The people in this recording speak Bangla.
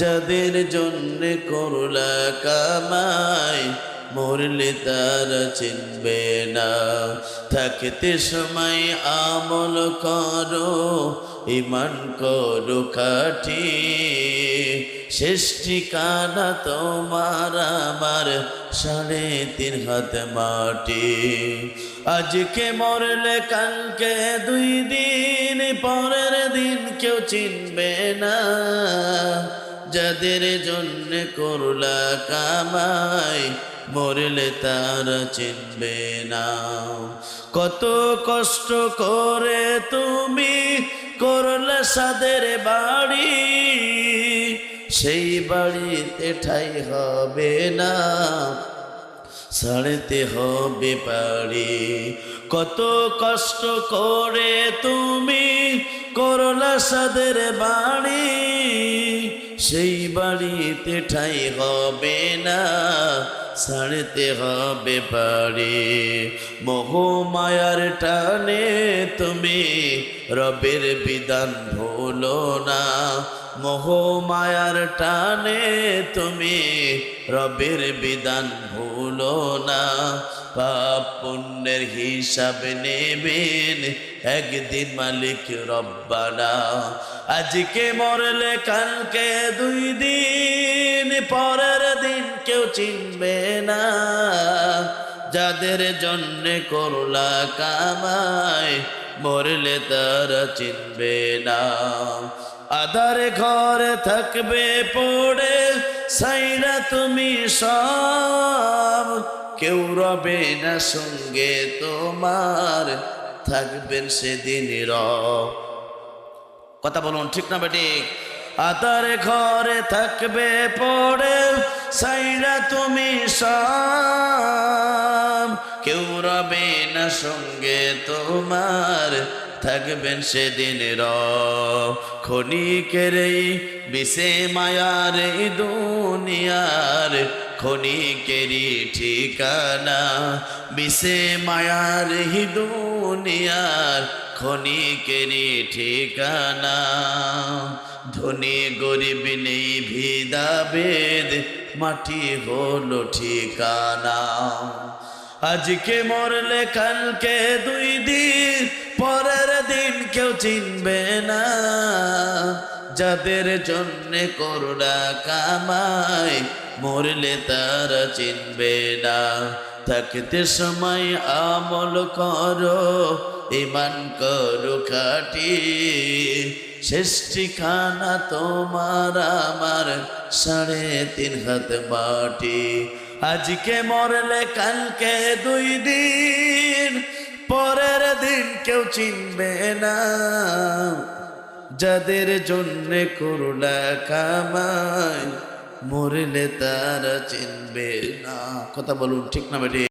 যাদের জন্য করলা কামাই, মরলে তারা চিনবে না। থাকতে সময় আমল করো ইমান করো খাটি শেষ ঠিকানা তোমার আমার সাড়ে তিন হাত মাটি। আজকে মরলে কালকে দুই দিন, পরের দিন কেউ চিনবে না। যাদের জন্য করলা কামাই, মরলে তারা চিনবে না। কত কষ্ট করে তুমি করলে সাদের বাড়ি, সেই বাড়িতে ঠাই হবে না, ছাড়তে হবে পারি কত কষ্ট করে তুমি করলা সাদের বাড়ি সেই বাড়িতে ঠাই হবে না, ছাড়তে হবে পারি। মোহমায়ার টানে তুমি রবের বিধান ভুলো না। মোহমায়ার টানে তুমি রবের বিধান ভুলো না। পাপ পুণ্যের হিসাব নেবেন। একদিন মালিক রব্বানা, আজকে মরলে কালকে দুই দিন, পরের দিন কেউ চিনবে না। যাদের জন্য করলা কামাই, মরলে তারা চিনবে না। আধার ঘরে থাকবে পড়ে, সাইরা তুমি সব। কেউ রবে না সঙ্গে তোমার, থাকবেন সেদিন কথা বলুন, ঠিক না বেটি আতার ঘরে থাকবে, পড়ে সাইরা তুমি সব। কেউ রবে না সঙ্গে তোমার, থাকবেন সেদিন র ক্ষণিকের এই বিষে মায়ার এই দুনিয়ার ক্ষণিকেরই ঠিকানা। বিষে মায়ার হি দুনিয়ার ক্ষণিকেরই ঠিকানা। ধনী গরিব নেই ভিদাবেদ মাটি হলো ঠিকানা। আজকে মরলে কালকে দুই দিন, পরের দিন কেউ চিনবে না। যাদের জন্য করুণা কামাই, মরলে তারা চিনবে না। থাকতে সময় আমল করো ইমান করো খাটি। শেষ তোমার আমার সাড়ে তিন হাত মাটি। আজকে মরলে কালকে দুই দিন, পরের দিন কেউ চিনবে না। যাদের জন্য করুণা কামাই মরলে তারা চিনবে না। কথা বলুন ঠিক না বেটি?